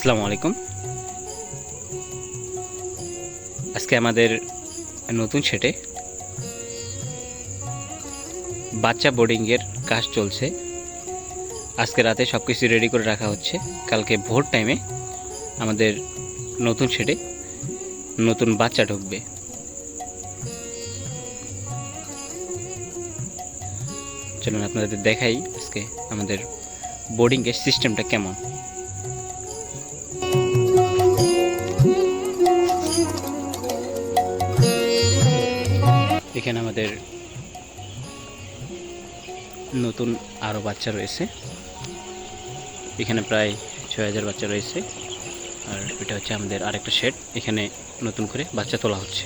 আসসালামু আলাইকুম। আজকে আমাদের নতুন সেটে বাচ্চা বোর্ডিংয়ের কাজ চলছে। আজকে রাতে সব কিছু রেডি করে রাখা হচ্ছে। কালকে ভোর টাইমে আমাদের নতুন সেটে নতুন বাচ্চা ঢুকবে। চলুন আপনাদের দেখাই আজকে আমাদের বোর্ডিংয়ের সিস্টেমটা কেমন। এখানে আমাদের নতুন আরও বাচ্চা রয়েছে। এখানে প্রায় ছয় হাজার বাচ্চা রয়েছে। আর এটা হচ্ছে আমাদের আরেকটা শেড এখানে নতুন করে বাচ্চা তোলা হচ্ছে।